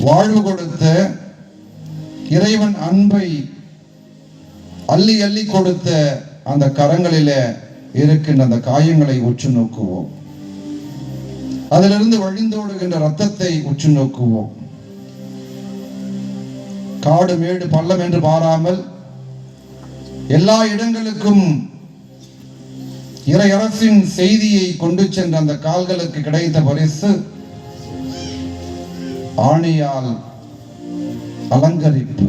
வாழ்வு கொடுத்த இறைவன் அன்பை அள்ளி அள்ளி கொடுத்த அந்த கரங்களில இருக்கின்ற அந்த காயங்களை உற்று நோக்குவோம். அதிலிருந்து வழிந்தோடுகின்ற ரத்தத்தை உற்று நோக்குவோம். காடு மேடு பள்ளம் என்று பாராமல் எல்லா இடங்களுக்கும் இறையரசின் செய்தியை கொண்டு சென்ற அந்த கால்களுக்கு கிடைத்த பரிசு ஆணியால் அலங்கரிப்பு.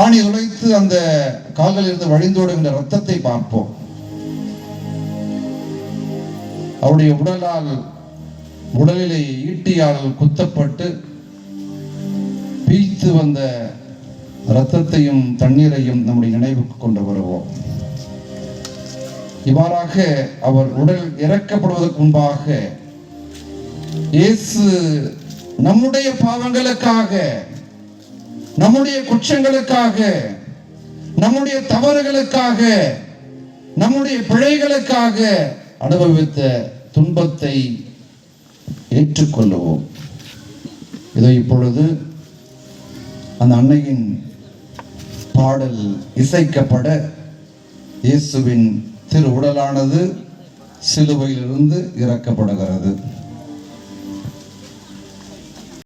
ஆணி உழைத்து அந்த கால்களிலிருந்து வழிந்தோடுகின்ற ரத்தத்தை பார்ப்போம். அவருடைய உடலால் உடலிலே ஈட்டியால் குத்தப்பட்டு பீய்த்து வந்த இரத்தத்தையும் தண்ணீரையும் நம்முடைய நினைவுக்கு கொண்டு வருவோம். இவ்வாறாக அவர் உடல் இறக்கப்படுவதற்கு முன்பாக இயேசு நம்முடைய பாவங்களுக்காக நம்முடைய குற்றங்களுக்காக நம்முடைய தவறுகளுக்காக நம்முடைய பிழைகளுக்காக அனுபவித்த துன்பத்தை ஏற்றுக்கொள்ளுவோம். இதோ இப்பொழுது அந்த அன்னையின் பாடல் இசைக்கப்பட இயேசுவின் திரு உடலானது சிலுவையிலிருந்து இறக்கப்படுகிறது.